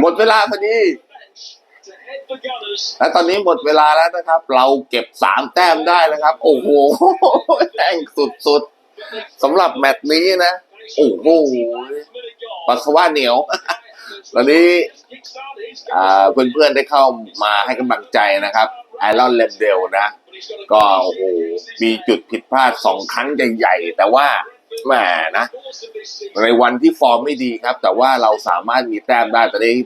หมดเวลาพอดี bench to head for Gunners. และตอนนี้หมดเวลาแล้วนะครับ เราเก็บสามแต้มได้แล้วครับ โอ้โหแรงสุดๆสำหรับแมตช์นี้นะ โอ้โหปัสสาวะเหนียว ตอนนี้อ่าเพื่อนๆได้เข้ามาให้กำลังใจนะครับไอรอนเลมเดลนะ ก็โอ้โหมีจุดผิดพลาดสองครั้งใหญ่ๆ แต่ว่า แหมนะ ในวันที่ฟอร์มไม่ดีครับ แต่ว่าเราสามารถมีแต้มได้ตอนนี้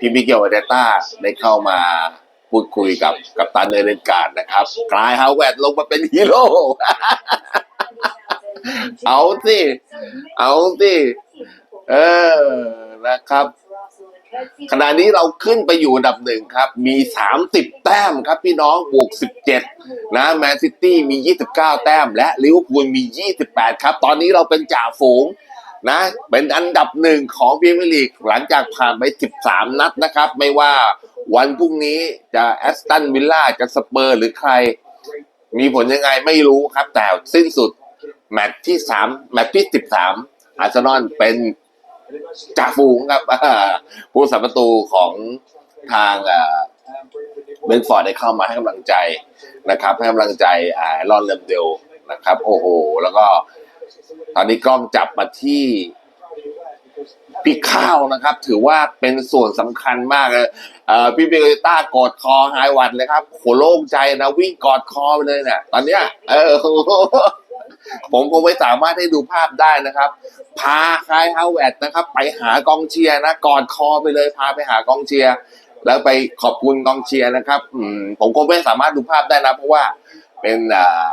พิมิเกลเดต้าได้เข้ามาพูดคุยกับกับตันเนเรนการดนะครับ กลายฮาวเวดลงมาเป็นฮีโร่เอาสิ เอาสิ เออนะครับ ขณะนี้เราขึ้นไปอยู่อันดับหนึ่งครับ มี 30 แต้มครับพี่น้องบวก 17 นะแมนซิตี้มี 29 แต้ม และลิเวอร์พูลมี 28 ครับ ตอนนี้เราเป็นจ่าฝูงนะ เป็นอันดับหนึ่งของพรีเมียร์ลีกหลังจากผ่านไป 13 นัดนะครับ ไม่ว่าวันพรุ่งนี้จะแอสตันวิลล่าจะสเปอร์หรือใคร มีผลยังไงไม่รู้ครับ แต่สิ้นสุด แมตช์ที่ 3 แมตช์ที่ 13 อาร์เซนอลเป็น จ่าฝูงครับผู้สัมประตูของทางเบนฟอร์ดได้เข้ามาให้กำลังใจนะครับ ให้กำลังใจอ่ารอนเลมเดลนะครับ โอ้โห แล้วก็ตอนนี้กล้องจับมาที่พี่ข้าวนะครับ ถือว่าเป็นส่วนสำคัญมากเลยพี่เบลต้ากอดคอไฮวัดเลยครับโหโล่งใจนะ วิ่งกอดคอไปเลยเนี่ยตอนเนี้ยเออ ผมคงไม่สามารถให้ดูภาพได้นะครับ พาคายฮาวเวดนะครับ ไปหากองเชียร์นะกอดคอไปเลยพาไปหากองเชียร์แล้วไปขอบคุณกองเชียร์นะครับอืมผมคงไม่สามารถดูภาพได้นะ เพราะว่าเป็นอ่า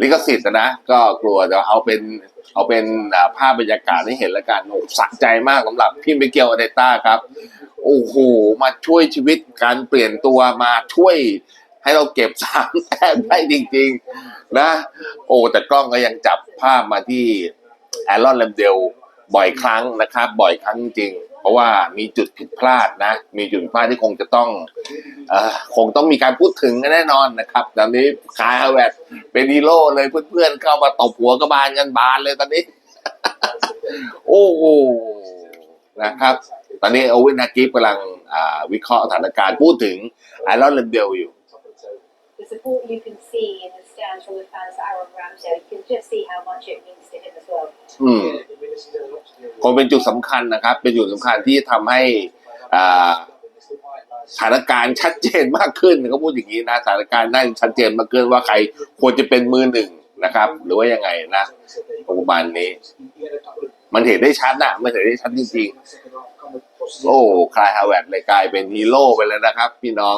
ลิขสิทธิ์นะ ก็กลัวจะเอาเป็นเอาเป็นภาพบรรยากาศให้เห็นแล้วกันโอ้สะใจมากสำหรับพี่มิเกลอเดต้าครับ โอ้โห มาช่วยชีวิตการเปลี่ยนตัวมาช่วย ให้เราเก็บสามแต้มได้จริง ๆ นะ โอ้แต่กล้องก็ยังจับภาพมาที่แอรอนเลมเดลบ่อยครั้งนะครับ บ่อยครั้งจริง เพราะว่ามีจุดผิดพลาดนะ มีจุดผิดพลาดที่คงจะต้องอคงต้องมีการพูดถึงกันแน่นอนนะครับ ตอนนี้คายฮาวเวดเป็นฮีโร่เลยเพื่อนๆเข้ามาตบหัวกระบาลกันบานเลยตอนนี้ โอ้โหนะครับ ตอนนี้โอเวนนากิฟกำลังวิเคราะห์สถานการณ์พูดถึงไอรอนเลมเดลอยู่ The support you can see in the stands from the fans for Aaron Ramsey, you can just see how much it means to him as well. อืมคงเป็นจุดสำคัญนะครับ เป็นจุดสำคัญที่ทำให้อ่าสถานการณ์ชัดเจนมากขึ้นเขาพูดอย่างนี้นะสถานการณ์น่าจะชัดเจนมากขึ้นว่าใครควรจะเป็นมือหนึ่งนะครับ หรือว่ายังไงนะประมาณนี้ มันเห็นได้ชัดนะมันเห็นได้ชัดจริงๆ โอ้คลายฮาวเวดเลยกลายเป็นฮีโร่ไปเลยนะครับ พี่น้อง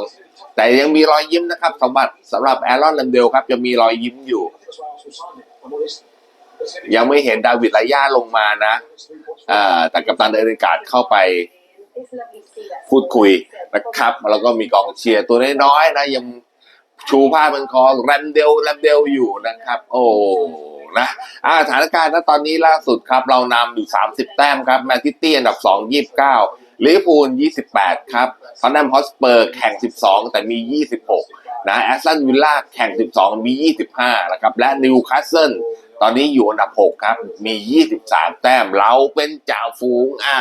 แต่ยังมีรอยยิ้มนะครับสมบัติสำหรับแอรอนแลมเดลครับยังมีรอยยิ้มอยู่ ยังไม่เห็นดาวิดลายาลงมานะอ่าแต่กัปตันเดริการดเข้าไปพูดคุยนะครับ แล้วก็มีกองเชียร์ตัวน้อยๆนะ ยังชูผ้ามันคอแรมเดลแรมเดลอยู่นะครับ โอ้ นะอ่าสถานการณ์ณตอนนี้ล่าสุดครับ เรานำอยู่ 30 แต้มครับแมนซิตี้อันดับ 2 29ลิเวอร์พูล 28 ครับทอนแนมฮอสเปอร์แข่ง 12 แต่มี 26 นะแอสตันวิลล่าแข่ง 12 มี 25 นะครับ และนิวคาสเซิลตอนนี้อยู่อันดับ 6 ครับ มี 23 แต้ม เราเป็นจ่าฝูง อ่า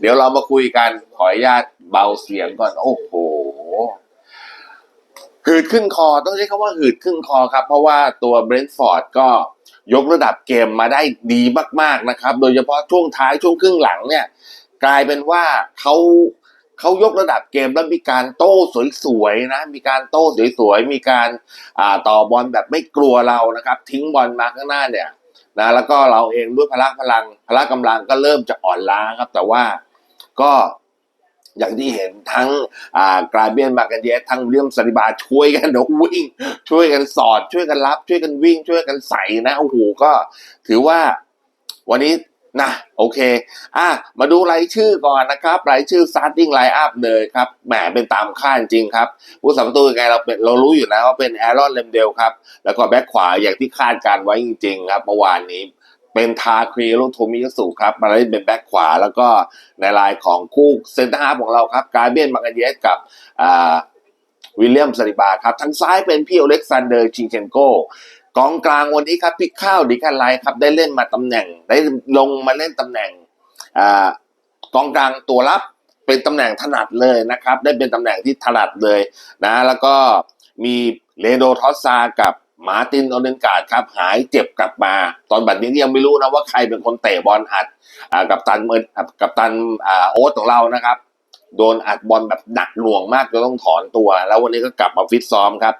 เดี๋ยวเรามาคุยกัน ขออนุญาตเบาเสียงก่อน โอ้โห หืดขึ้นคอต้องใช้คำว่าหืดขึ้นคอครับ เพราะว่าตัวเบรนท์ฟอร์ดก็ยกระดับเกมมาได้ดีมาก ๆนะครับ โดยเฉพาะช่วงท้ายช่วงครึ่งหลังเนี่ย กลายเป็นว่าเขาเขายกระดับเกมแล้วมีการโต้สวยๆนะ มีการโต้สวยๆมีการาต่อบอลแบบไม่กลัวเรานะครับ ทิ้งบอลมาข้างหน้าเนี่ยนะแล้วก็เราเองด้วยพละพลังพละกำลังก็เริ่มจะอ่อนล้าครับ แต่ว่าก็ อย่างที่เห็นทั้งอ่ากราเบียนมากันเยสทั้งเลี่ยมสริบาช่วยกันนกวิ่ง ช่วยกันสอด ช่วยกันรับ ช่วยกันวิ่ง ช่วยกันใส่นะโอ้โหก็ถือว่าวันนี้นะโอเค อะมาดูรายชื่อก่อนนะครับ รายชื่อ starting line up เลยครับแหมเป็นตามคาดจริงครับ ผู้สัมตูยังไงเราเป็นเรารู้อยู่แล้วว่าเป็นแอรอนเลมเดลครับ แล้วก็แบ็คขวาอย่างที่คาดการไว้จริง ๆ ครับเมื่อวานนี้ เป็นทาครีโรโทมิยสุครับมาเล่นเป็นแบ็คขวา แล้วก็ในลายของคู่เซนเตอร์ฮาของเราครับ กาเบียนมากันเยสกับวิลเลียมสริบาครับทางซ้ายเป็นพี่อเล็กซานเดอร์ชิงเชนโกกองกลางวันนี้ครับพี่ข้าวดิคันไลครับได้เล่นมาตำแหน่ง ได้ลงมาเล่นตำแหน่งอกองกลางตัวรับเป็นตำแหน่งถนัดเลยนะครับ ได้เป็นตำแหน่งที่ถนัดเลยนะ แล้วก็มีเลโดทอสซากับ มาตินโอเดนการ์ดครับหายเจ็บกลับมา ตอนบัดนี้ยังไม่รู้นะว่าใครเป็นคนเตะบอลอัดอกับตันเมินกับตันอโอ๊ตของเรานะครับ โดนอัดบอลแบบหนักหน่วงมากจนต้องถอนตัว แล้ววันนี้ก็กลับมาฟิตซ้อมครับ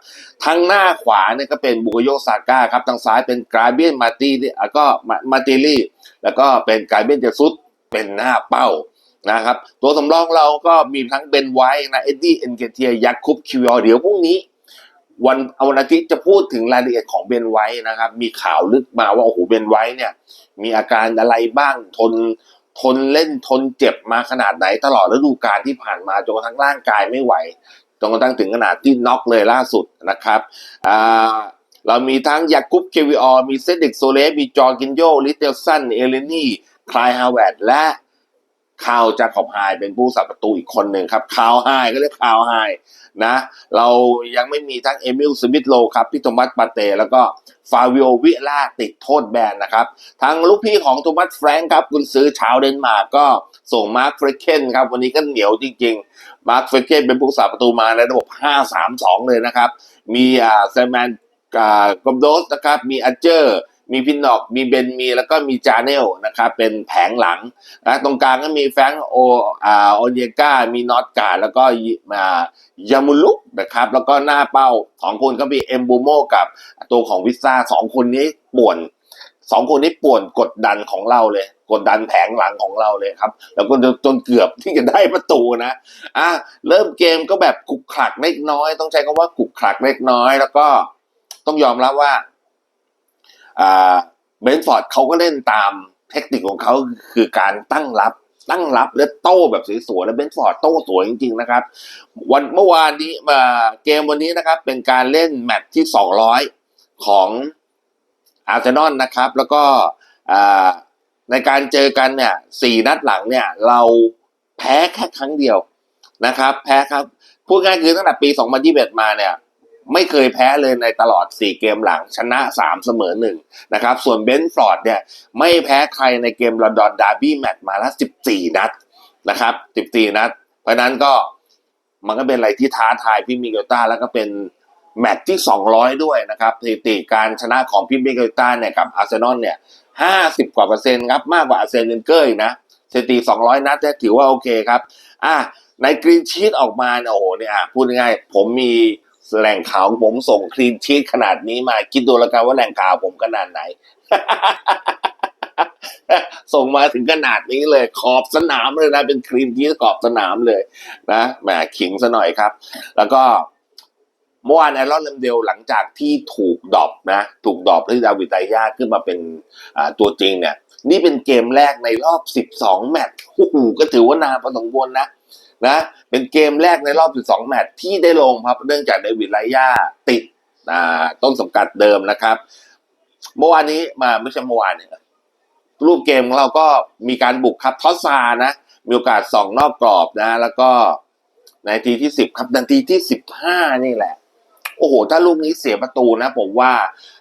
ทางหน้าขวาเนี่ยก็เป็นบุกโยซาก้าครับทางซ้ายเป็นกราเบียนมาตีแล้วก็มาติลี่แล้วก็เป็นกราเบียนเจซุสเป็นหน้าเป้านะครับ ตัวสำรองเราก็มีทั้งเบนไวท์นะเอ็ดดี้เอ็นเกเทียยักคุปคิวอเดี๋ยวพรุ่งนี้ วันวันอาทิตย์จะพูดถึงรายละเอียดของเบนไวท์นะครับ มีข่าวลึกมาว่าโอ้โหเบนไวท์เนี่ย มีอาการอะไรบ้างทนทนเล่นทนเจ็บมาขนาดไหนตลอดฤดูกาลที่ผ่านมาจนกระทั่งร่างกายไม่ไหวจนกระทั่งถึงขนาดที่น็อกเลยล่าสุดนะครับเรามีทั้งยากุปเควิออมีเซดิกโซเลสมีจอร์กินโยลิเทลสันเอเลนี่คลายฮาวเวดและ คาวจาขอบไฮเป็นผู้สับประตูอีกคนหนึ่งครับคาวไฮก็เรียกคาวไฮนะ เรายังไม่มีทั้งเอมิลสมิธโลครับพี่โทมัสปาเต แล้วก็ฟาวิโอวิล่าติดโทษแบนนะครับทางลูกพี่ของโทมัสแฟรงค์ครับคุณซื้อชาวเดนมาร์กก็ส่งมาร์คเฟรเคนครับ วันนี้ก็เหนียวจริง ๆ มาร์คเฟรเคนเป็นผู้สาประตูมาในระบบ 5-3-2 เลยนะครับ มีอ่าแซมแมนกอมโดสนะครับมีอัจเจอร์ มีพินนอกมีเบนมีแล้วก็มีจาเนลนะครับเป็นแผงหลังนะตรงกลางก็มีแฟงโออาโอเยกามีนอตกาแล้วก็อ่ายามุลุกนะครับแล้วก็หน้าเป้าของคนก็มีเอมบูโมกับตัวของวิซ่าสองคนนี้ป่วนสองคนนี้ป่วนกดดันของเราเลย กดดันแผงหลังของเราเลยครับ แล้วก็จนเกือบที่จะได้ประตูนะอะเริ่มเกมก็แบบกุกขลักเล็กน้อย ต้องใช้คำว่ากุกขลักเล็กน้อย แล้วก็ต้องยอมรับว่า เบนฟอร์ดเขาก็เล่นตามเทคนิคของเขาคือการตั้งรับตั้งรับและโต้แบบสวยๆแล้วเบนฟอร์ดโต้สวยจริงๆนะครับ วันเมื่อวานนี้มาเกมวันนี้นะครับ เป็นการเล่นแมตช์ที่สองร้อยของอาร์เซนอลนะครับ แล้วก็ในการเจอกันเนี่ยสี่นัดหลังเนี่ย เราแพ้แค่ครั้งเดียวนะครับ แพ้ครับพูดง่ายคือตั้งแต่ปี 2021 มาเนี่ย ไม่เคยแพ้เลยในตลอด 4 เกมหลังชนะ 3 เสมอ1นะครับ ส่วนเบนฟอร์ดเนี่ยไม่แพ้ใครในเกมลอนดอนดาร์บี้แมตช์มาแล้ว14 นัดนะครับ 14 นัด เพราะนั้นก็มันก็เป็นอะไรที่ท้าทายพี่มิเกลต้าแล้วก็เป็นแมตช์ที่ 200 ด้วยนะครับสถิติการชนะของพี่มิเกลตันเนี่ยกับอาร์เซนอลเนี่ย 50 กว่าเปอร์เซ็นต์ครับมากกว่าอาร์เซนเกอร์นะสถิติ 200 นัดเนี่ยถือว่าโอเคครับอะในกรีนชีตออกมาเนี่ยโอ้โหเนี่ยพูดง่ายผมมี แหล่งข่าวผมส่งกรีนชีตขนาดนี้มา คิดดูแล้วกันว่าแหล่งข่าวผมขนาดไหน ส่งมาถึงขนาดนี้เลย ขอบสนามเลยนะ เป็นครีนชีตขอบสนามเลย นะแหมขิงซะหน่อยครับ แล้วก็เมื่อวานแอรอนเลมเดลหลังจากที่ถูกดรอปนะ ถูกดรอปที่ดาวิดไตายาขึ้นมาเป็นตัวจริงเนี่ย นี่เป็นเกมแรกในรอบ 12 แมตช์โอ้โหก็ถือว่านานพอสมควรนะ นะเป็นเกมแรกในรอบ 12 แมตช์ที่ได้ลงครับ เนื่องจากเดวิดไลยาติดต้นสังกัดเดิมนะครับ เมื่อวานนี้มาไม่ใช่เมื่อวานเนี่ยรูปเกมของเราก็มีการบุกครับทอสซานะ มีโอกาสส่องนอกกรอบนะ แล้วก็นทีที่ 10 ครับนาทีที่ 15 นี่แหละ โอ้โห ถ้าลูกนี้เสียประตูนะ ผมว่า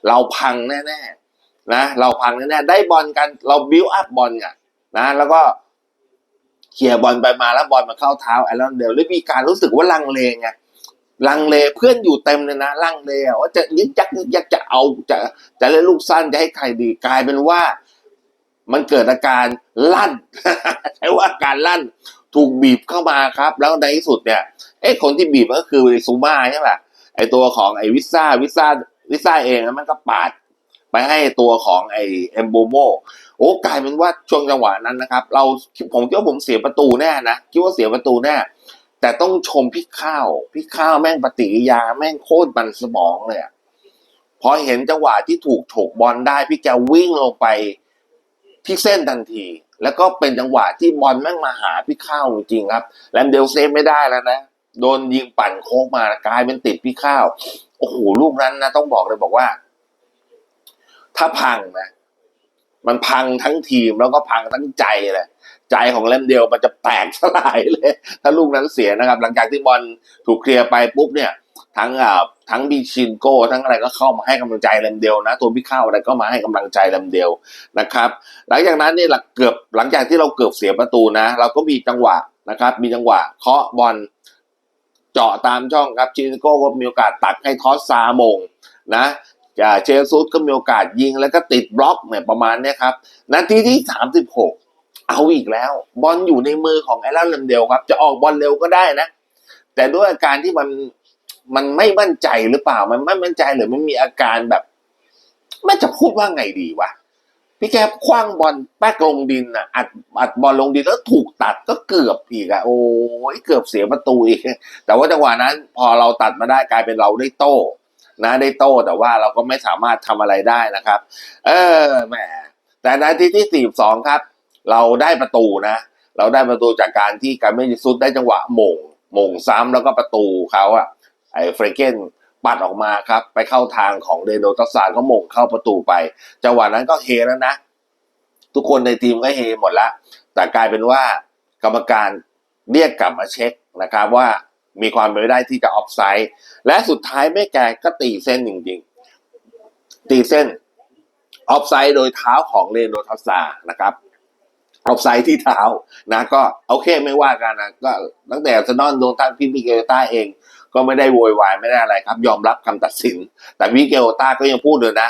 เราพังแน่ๆนะ เราพังแน่ๆได้บอลกันเราบิวอัพบอลอะนะ แล้วก็ เคลียร์บอลไปมาแล้วบอลมาเข้าเท้าแอรอนเดลแล้วมีการรู้สึกว่าลังเลไงลังเลเพื่อนอยู่เต็มเลยนะลังเลว่าจะยึกยักยึกยักจะเอาจะจะเล่นลูกสั้นจะให้ใครดีกลายเป็นว่า มันเกิดอาการลั่นใช้ว่าการลั่นถูกบีบเข้ามาครับ แล้วในที่สุดเนี่ยเอ๊ะคนที่บีบก็คือซูมาใช่ป่ะไอตัวของไอวิซ่าวิซ่าวิซ่าเองมันก็ปาด ไปให้ตัวของไอเอมโบโมโอ้กลายเป็นว่าช่วงจังหวะนั้นนะครับ เราผมคิดว่าผมเสียประตูแน่นะคิดว่าเสียประตูแน่แต่ต้องชมพี่ข้าวพี่ข้าวแม่งปฏิกิริยาแม่งโคตรบันสมองเลยอะพอเห็นจังหวะที่ถูกฉกบอลได้ พี่แกวิ่งลงไปที่เส้นทันที แล้วก็เป็นจังหวะที่บอลแม่งมาหาพี่ข้าวจริงครับแลมเดลเซฟไม่ได้แล้วนะโดนยิงปั่นโค้งมากลายเป็นติดพี่ข้าวโอ้โหลูกนั้นนะต้องบอกเลยบอกว่า ถ้าพังนะ มันพังทั้งทีมแล้วก็พังทั้งใจเลยใจของเลมเดลมันจะแตกสลายเลย ถ้าลูกนั้นเสียนะครับ หลังจากที่บอลถูกเคลียร์ไปปุ๊บเนี่ย ทั้งอ่าทั้งบีชินโก้ทั้งอะไรก็เข้ามาให้กำลังใจแลมเดียวนะตัวพี่เข้าอะไรก็มาให้กำลังใจแลมเดียวนะครับ หลังจากนั้นเนี่หลักเกือบหลังจากที่เราเกือบเสียประตูนะ เราก็มีจังหวะนะครับ มีจังหวะเคาะบอลเจาะตามช่องครับชินโก้ก็มีโอกาสตัดให้ทอสซาโมงนะ อ่าเชซุสก็มีโอกาสยิงแล้วก็ติดบล็อกเนี่ยประมาณเนี้ยครับ นาทีที่สามสิบหกเอาอีกแล้ว บอลอยู่ในมือของไอรันเลมเดลครับ จะออกบอลเร็วก็ได้นะ แต่ด้วยอาการที่มันมันไม่มั่นใจหรือเปล่า มันไม่มั่นใจหรือมันมีอาการแบบไม่จะพูดว่าไงดีวะพี่แกคว้างบอลแป๊กลงดินอะอัดอัดบอลลงดินแล้วถูกตัดก็เกือบอีกอะโอ้ยเกือบเสียประตูอีกแต่ว่าจังหวะนั้น พอเราตัดมาได้กลายเป็นเราได้โต้ นะได้โต้แต่ว่าเราก็ไม่สามารถทำอะไรได้นะครับ เออแหมแต่นาทีที่42ครับ เราได้ประตูนะ เราได้ประตูจากการที่การไม่ซุดได้จังหวะหม่งหม่งซ้ำแล้วก็ประตูเขาอะไอ้เฟรเกนปัดออกมาครับ ไปเข้าทางของเดโนตัสซานก็หม่งเข้าประตูไปจังหวะนั้นก็เฮแล้วนะ ทุกคนในทีมก็เฮหมดละแต่กลายเป็นว่ากรรมการเรียกกลับมาเช็คนะครับว่า มีความเป็นไปได้ที่จะออฟไซด์และสุดท้ายไม่แกก็ตีเส้นจริงๆ ตีเส้นออฟไซด์โดยเท้าของเลโนทัสซานะครับออฟไซด์ที่เท้านะก็โอเคไม่ว่ากันนะก็ตั้งแต่อาร์เซนอนโดนตั้งพี่มิเกลต้าเอง ก็ไม่ได้โวยวายไม่ได้อะไรครับ ยอมรับคำตัดสิน แต่มิเกลต้าก็ยังพูดเลยนะ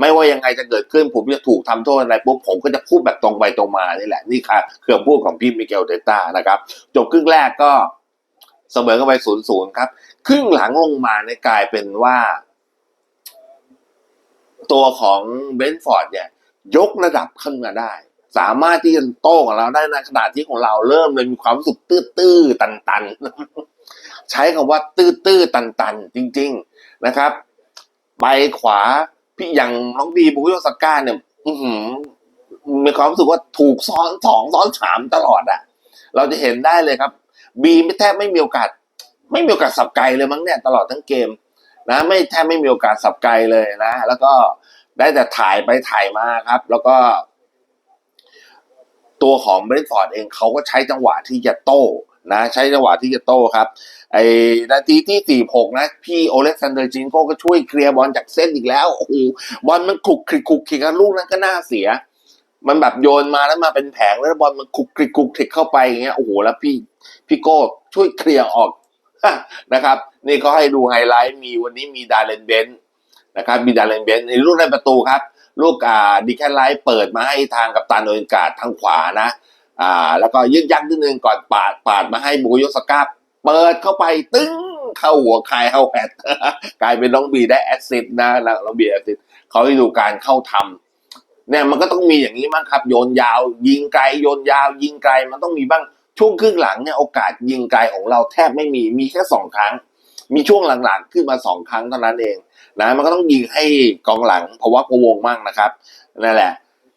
ไม่ว่ายังไงจะเกิดขึ้นผมจะถูกทำโทษอะไรปุ๊บผมก็จะพูดแบบตรงไปตรงมานี่แหละนี่ค่ะเครื่องพูดของพี่มิเกลเตต้านะครับ จบครึ่งแรกก็ เสมอกันไปศูนย์ศูนย์ครับ ครึ่งหลังลงมาเนี่ยกลายเป็นว่า ตัวของเบนฟอร์ดเนี่ย ยกระดับขึ้นมาได้ สามารถที่จะโต้กับเราได้ในขณะที่ของเราเริ่มเลยมีความรู้สึกตื้อตื้อตันตันๆ ใช้คำว่าตื้อตื้อตันตันๆ จริง ๆนะครับ ไปขวาพี่อย่างน้องบีบุโยสก้าเนี่ย อืมีความรู้สึกว่าถูกซ้อนสองซ้อนสามตลอดอะ เราจะเห็นได้เลยครับ บีไม่แทบไม่มีโอกาส ไม่มีโอกาสสับไกลเลยมั้งเนี่ยตลอดทั้งเกม นะ ไม่แทบไม่มีโอกาสสับไกลเลยนะ แล้วก็ได้แต่ถ่ายไปถ่ายมาครับ แล้วก็ ตัวของเบรนฟอร์ดเองเขาก็ใช้จังหวะที่จะโต้นะ ใช้จังหวะที่จะโต้ครับ ไอ้นาทีที่สี่หกนะ พี่โอเล็กซานเดอร์จินโก้ก็ช่วยเคลียร์บอลจากเส้นอีกแล้วโอ้โหบอลมันคลุกคลิกคลุกคลิกลูกนั้นก็น่าเสียมันแบบโยนมาแล้วมาเป็นแผงแล้วบอลมันคลุกคลิกคุกคลิกเข้าไปอย่างเงี้ยโอ้โหแล้วพี่ พี่โก้ช่วยเคลียร์ออกนะครับ นี่ก็ให้ดูไฮไลท์มีวันนี้มีดาเลนเบนนะครับมีดาเลนเบนในลูกในประตูครับ ลูกอ่าดีแคไลท์เปิดมาให้ทางกับตันโอนกาดทางขวานะอ่าแล้วก็ยึกยักนิดนึงก่อนปาดปาดมาให้บุกยสกาเปิดเข้าไปตึ้งเข้าหัวคายเข้าแอดกลายเป็นน้องบีได้แอสซิสต์นะแล้วน้องบีแอสซิสต์เขาให้ดูการเข้าทำเนี่ยมันก็ต้องมีอย่างนี้บ้างครับ โยนยาว ยิงไกลโยนยาว ยิงไกลมันต้องมีบ้าง ช่วงครึ่งหลังเนี่ยโอกาสยิงไกลของเราแทบไม่มีมีแค่สองครั้ง มีช่วงหลังๆขึ้นมาสองครั้งเท่านั้นเองนะมันก็ต้องยิงให้กองหลังเพราะว่าพะวงมั่งนะครับนั่นแหละ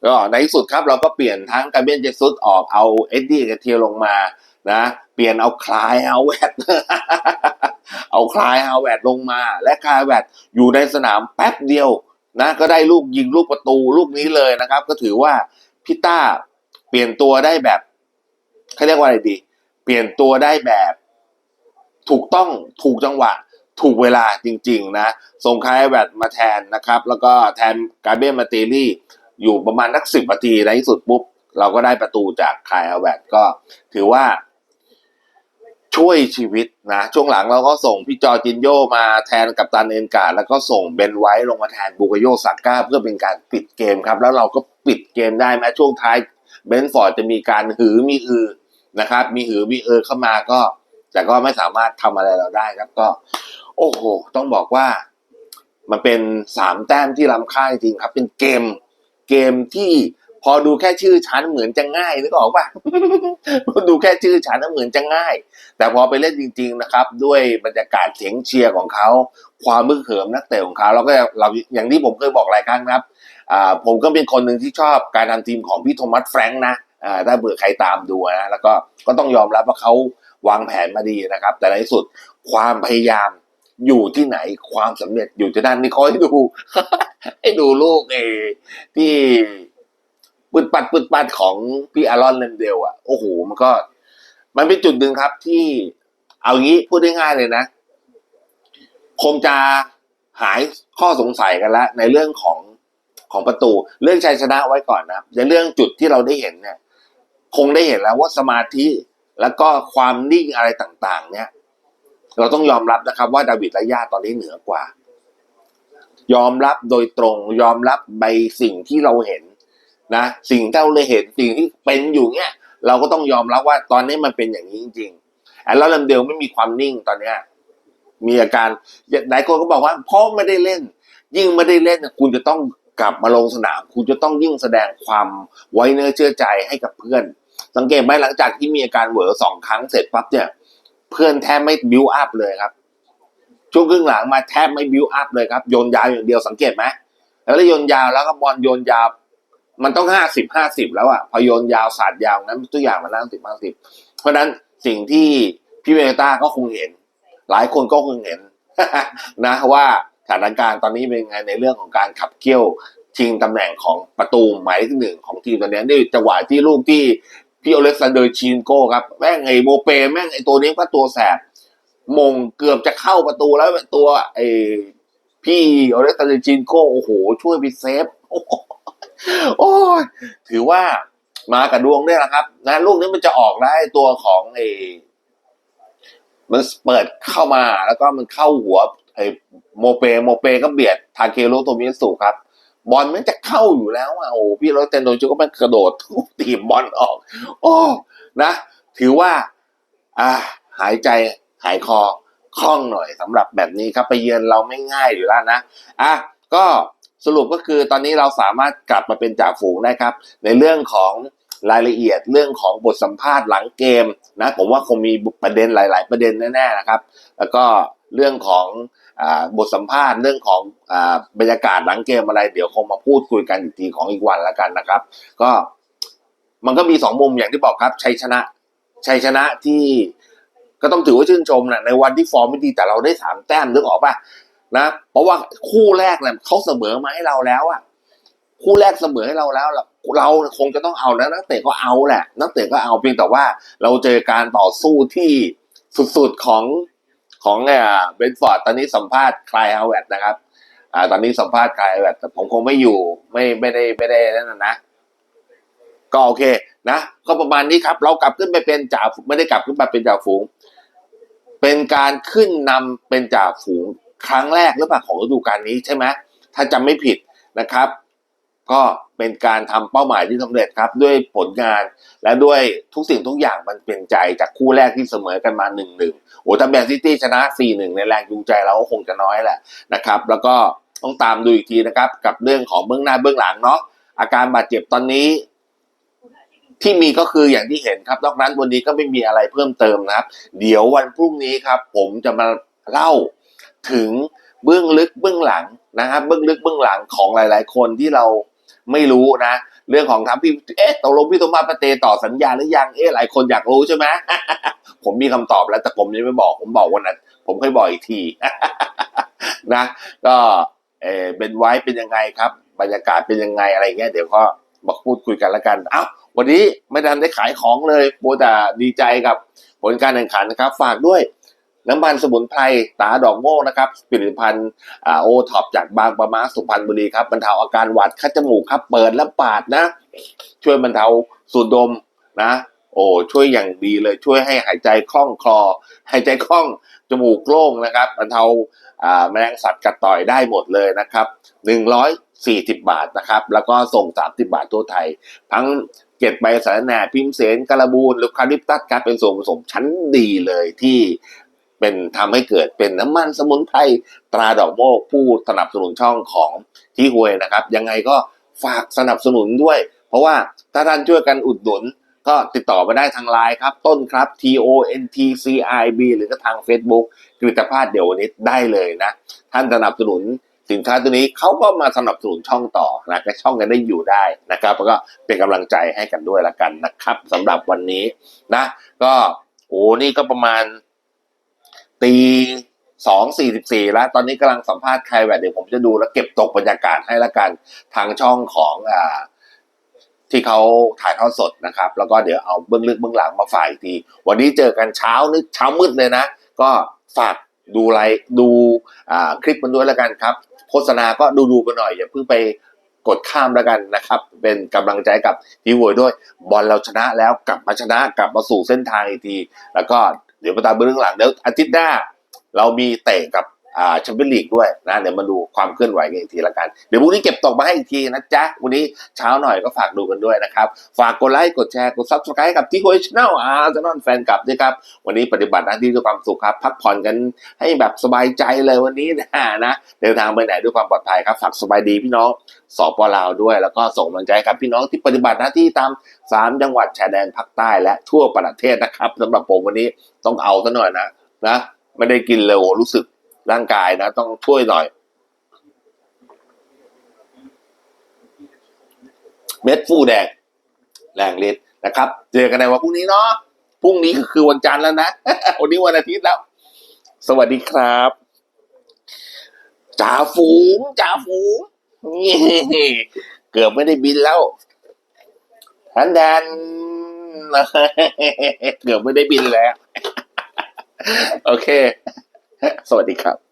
ก็ในที่สุดครับเราก็เปลี่ยนทั้งกาเบนเจซุสออกเอาเอ็ดดี้กับเทียลงมานะเปลี่ยนเอาคลายเอาแวดเอาคลายเอาแวดลงมา และคลายแวดอยู่ในสนามแป๊บเดียวนะก็ได้ลูกยิงลูกประตูลูกนี้เลยนะครับ ก็ถือว่าพิต้าเปลี่ยนตัวได้แบบ เขาเรียกว่าอะไรดี เปลี่ยนตัวได้แบบ ถูกต้องถูกจังหวะ ถูกเวลาจริง ๆ นะส่งคายแวดมาแทนนะครับ แล้วก็แทนกาเบรียลมาเตลี่อยู่ประมาณนักสิบนาทีในที่สุดปุ๊บ เราก็ได้ประตูจากคายแวดก็ถือว่าช่วยชีวิตนะช่วงหลังเราก็ส่งพี่จอร์จินโยมาแทนกับตันเอนการ์แล้วก็ส่งเบนไว้ลงมาแทนบูกโยซาก้าเพื่อเป็นการปิดเกมครับ แล้วเราก็ปิดเกมได้แม้ช่วงท้าย เบนฟอร์ดจะมีการหือมีอือนะครับ มีหือมีเออเข้ามาก็ แต่ก็ไม่สามารถทำอะไรเราได้ครับก็ โอ้โห ต้องบอกว่า มันเป็นสามแต้มที่ล้ำค่าจริงครับ เป็นเกม เกมที่พอดูแค่ชื่อชั้นเหมือนจะง่ายนึกออกปะดูแค่ชื่อชั้นเหมือนจะง่าย แต่พอไปเล่นจริง ๆนะครับ ด้วยบรรยากาศเสียงเชียร์ของเขา ความมึกเหิมนักเตะของเขาแล้วก็เราอย่างที่ผมเคยบอกหลายครั้งนะครับ ผมก็เป็นคนหนึ่งที่ชอบการทำทีมของพี่โทมัสแฟรงค์นะถ้าเบื่อใครตามดูนะแล้วก็ก็ต้องยอมรับว่าเขาวางแผนมาดีนะครับ แต่ในที่สุดความพยายามอยู่ที่ไหนความสำเร็จอยู่ที่นั่นนี่เขาให้ดู ให้ดูลูกเอที่ปุดปัดปุดปัดของพี่อารอนเลนเดลอะโอ้โหมันก็ มันเป็นจุดหนึ่งครับที่เอางี้พูดได้ง่ายเลยนะ คงจะหายข้อสงสัยกันแล้วในเรื่องของ ของประตู เรื่องชัยชนะไว้ก่อนนะในเรื่องจุดที่เราได้เห็นเนี่ย คงได้เห็นแล้วว่าสมาธิแล้วก็ความนิ่งอะไรต่าง ๆ เนี่ย เราต้องยอมรับนะครับว่าดาวิดและญาติตอนนี้เหนือกว่า ยอมรับโดยตรง ยอมรับใบสิ่งที่เราเห็นนะสิ่งที่เราเลยเห็นสิ่งที่เป็นอยู่เนี่ย เราก็ต้องยอมรับว่าตอนนี้มันเป็นอย่างนี้จริงๆแอนแล้วลัมเดลไม่มีความนิ่งตอนเนี้ยมีอาการหลายคนก็บอกว่าเพราะไม่ได้เล่น ยิ่งไม่ได้เล่นคุณจะต้อง กลับมาลงสนาม คุณจะต้องยิ่งแสดงความไว้เนื้อเชื่อใจให้กับเพื่อน สังเกตไหมหลังจากที่มีอาการเหวอสองครั้งเสร็จปั๊บเนี่ยเพื่อนแทบไม่บิวอัพเลยครับช่วงครึ่งหลังมาแทบไม่บิวอัพเลยครับโยนยาวอย่างเดียวสังเกตไหมแล้วโยนยาวแล้วก็บอลโยนยาวมันต้องห้าสิบห้าสิบแล้วอะพอโยนยาวสาดยาวนั้นทุกอย่างมันห้าสิบห้าสิบเพราะนั้นสิ่งที่พี่เวต้าก็คงเห็น หลายคนก็คงเห็นนะว่า สถานการณ์ตอนนี้เป็นไงในเรื่องของการขับเคี่ยวชิงตำแหน่งของประตูหมายเลขหนึ่งของทีมตอนนี้ด้วยจังหวะที่ลูกที่พี่อเล็กซานเดอร์ชินโก้ครับแม่งไอ้โมเปแม่งไอ้ตัวนี้ก็ตัวแสบมงเกือบจะเข้าประตูแล้วตัวไอ้พี่อเล็กซานเดอร์ชินโก้โอ้โห ช่วยไปเซฟโอ้โอ้ยถือว่ามากับดวงด้วยนะครับนะลูกนี้มันจะออกได้ตัวของไอ้มันเปิดเข้ามาแล้วก็มันเข้าหัว ไอ้โมเปโมเปก็เบียดทาเคโรโตมิสุครับ บอลมันจะเข้าอยู่แล้วอะโอ้พี่โรเตนโดจูก็มันกระโดดทุบตีบอลออก โอ้นะ ถือว่า อ่า หายใจหายคอคล่องหน่อยสำหรับแบบนี้ครับไปเยือนเราไม่ง่ายอยู่แล้วนะอะก็สรุปก็คือตอนนี้เราสามารถกลับมาเป็นจ่าฝูงได้ครับ ในเรื่องของรายละเอียดเรื่องของบทสัมภาษณ์หลังเกมนะผมว่าคงมีประเด็นหลาย ๆ ประเด็นแน่ๆนะครับ แล้วก็เรื่องของ บทสัมภาษณ์เรื่องของอบรรยากาศหลังเกมอะไร เดี๋ยวคงมาพูดคุยกันอีกทีของอีกวันแล้วกันนะครับ ก็มันก็มีสองมุมอย่างที่บอกครับชัยชนะชัยชนะที่ก็ต้องถือว่าชื่นชมนะในวันที่ฟอร์มไม่ดีแต่เราได้สามแต้มนึกออกปะนะเพราะว่าคู่แรกเนี่ยเขาเสมอมาให้เราแล้วอะคู่แรกเสมอให้เราแล้วเราคงจะต้องเอาแล้วนักเตะก็เอาแหละ นักเตะก็เอาเพียงแต่ว่าเราเจอการต่อสู้ที่สุดๆของ ของเบนฟอร์ดตอนนี้สัมภาษณ์คลายฮาวเวตนะครับอ่าตอนนี้สัมภาษณ์คลายฮาวเวตแต่ผมคงไม่อยู่ไม่ไม่ได้ไม่ได้นั่นนะ ก็โอเคนะก็ประมาณนี้ครับ เรากลับขึ้นไปเป็นจ่าไม่ได้กลับขึ้นมาเป็นจ่าฝูง เป็นการขึ้นนำเป็นจ่าฝูงครั้งแรกหรือเปล่าของฤดูกาลนี้ใช่ไหมถ้าจำไม่ผิดนะครับ ก็เป็นการทำเป้าหมายที่สำเร็จครับ ด้วยผลงานและด้วยทุกสิ่งทุกอย่างมันเป็นใจจากคู่แรกที่เสมอกันมาหนึ่งหนึ่งโอ้ถ้าแมนซิตี้ชนะสี่หนึ่งในแรงจูงใจเราก็คงจะน้อยแหละนะครับ แล้วก็ต้องตามดูอีกทีนะครับ กับเรื่องของเบื้องหน้าเบื้องหลังเนาะอาการบาดเจ็บตอนนี้ ที่มีก็คืออย่างที่เห็นครับนอกนั้นวันนี้ก็ไม่มีอะไรเพิ่มเติมนะครับ เดี๋ยววันพรุ่งนี้ครับ ผมจะมาเล่าถึงเบื้องลึกเบื้องหลังนะครับ เบื้องลึกเบื้องหลังของหลาย ๆ คนที่เรา ไม่รู้นะ เรื่องของทำพี่เอ๊ะตกลงพี่โทมัสปาเตต่อสัญญาหรือยังเอ๊ะหลายคนอยากรู้ใช่ไหมผมมีคำตอบแล้วแต่ผมยังไม่บอกผมบอกวันนั้นผมค่อยบอกอีกทีนะก็เออเป็นไว้เป็นยังไงครับ บรรยากาศเป็นยังไงอะไรเงี้ยเดี๋ยวก็มาพูดคุยกันละกันเอ้าวันนี้ไม่ทันได้ขายของเลยโมแต่ดีใจกับผลการแข่งขันนะครับ ฝากด้วย น้ำมันสมุนไพรตาดอกโม่นะครับผลิตภัณฑ์โอท็อปจากบางประมาสุพรรณบุรีครับบรรเทาอาการหวัดคัดจมูกครับ เปิดและปาดนะ ช่วยบรรเทาสูดดมนะ โอ้ช่วยอย่างดีเลยช่วยให้หายใจคล่องคลอ หายใจคล่องจมูกโล่งนะครับบรรเทาแมลงสัตว์กัดต่อยได้หมดเลยนะครับหนึ่งร้อยสี่สิบบาทนะครับ แล้วก็ส่งสามสิบบาททั่วไทย ทั้งเกล็ดใบสารแหน่พิมเสนกระบูลลูคาลิปตัสครับเป็นส่วนผสมชั้นดีเลยที่ เป็นทำให้เกิดเป็นน้ำมันสมุนไพรตราดอกโมกผู้สนับสนุนช่องของที่หวยนะครับ ยังไงก็ฝากสนับสนุนด้วย เพราะว่าถ้าท่านช่วยกันอุดหนุน ก็ติดต่อมาได้ทางไลน์ครับ ต้นครับ T O N T C I B หรือก็ทาง Facebook กฤตภาสเดี๋ยววันนี้ได้เลยนะ ท่านสนับสนุนสินค้าตัวนี้เขาก็มาสนับสนุนช่องต่อนะก็ช่องกันได้อยู่ได้นะครับแล้วก็เป็นกำลังใจให้กันด้วยละกันนะครับสำหรับวันนี้นะ ก็โอ้นี่ก็ประมาณ ตีสองสี่สิบสี่แล้ว ตอนนี้กำลังสัมภาษณ์ใครแบบเดี๋ยวผมจะดูแล้วเก็บตกบรรยากาศให้ละกันทางช่องของอ่าที่เขาถ่ายทอดสดนะครับ แล้วก็เดี๋ยวเอาเบื้องลึกเบื้องหลังมาฝ่ายที วันนี้เจอกันเช้านึกเช้ามืดเลยนะ ก็ฝากดูไลค์ดูอ่าคลิปมันด้วยแล้วกันครับ โฆษณาก็ดูดูไปหน่อย อย่าเพิ่งไปกดข้ามแล้วกันนะครับ เป็นกำลังใจกับทีโวยด้วย บอลเราชนะแล้วกลับมาชนะกลับมาสู่เส้นทางอีกที แล้วก็ เดี๋ยวมาตามเบื้องหลังเดี๋ยวอาทิตย์หน้า เรามีเตะกับ แชมเปี้ยนลีกด้วยนะเดี๋ยวมาดูความเคลื่อนไหวกันอีกทีละกัน เดี๋ยวพรุ่งนี้เก็บตกมาให้อีกทีนะจ๊ะ วันนี้เช้าหน่อยก็ฝากดูกันด้วยนะครับ ฝากกดไลค์กดแชร์กดซับสไครต์กับที่โคชแนลอาร์เซนอลแฟนคลับด้วยครับ วันนี้ปฏิบัติหน้าที่ด้วยความสุขครับ พักผ่อนกันให้แบบสบายใจเลยวันนี้นะนะเดินทางไปไหนด้วยความปลอดภัยครับฝากสบายดีพี่น้องสปลาวด้วย แล้วก็ส่งกำลังใจกับพี่น้องที่ปฏิบัติหน้าที่ตามสามจังหวัดชายแดนภาคใต้และทั่วประเทศนะครับสำหรับผมวันนี้ต้องเอาซะหน่อยนะนะไม่ได้กินเลยโอ้รู้สึก ร่างกายนะ ต้องช่วยหน่อย เม็ดฟูแดง แรงฤทธิ์นะครับ เจอกันในวันพรุ่งนี้เนาะพรุ่งนี้คือวันจันทร์แล้วนะวันนี้วันอาทิตย์แล้ว สวัสดีครับจ่าฝูงจ่าฝูงเกือบไม่ได้บินแล้วทันแดนเกือบไม่ได้บินแล้ว โอเค สวัสดีครับ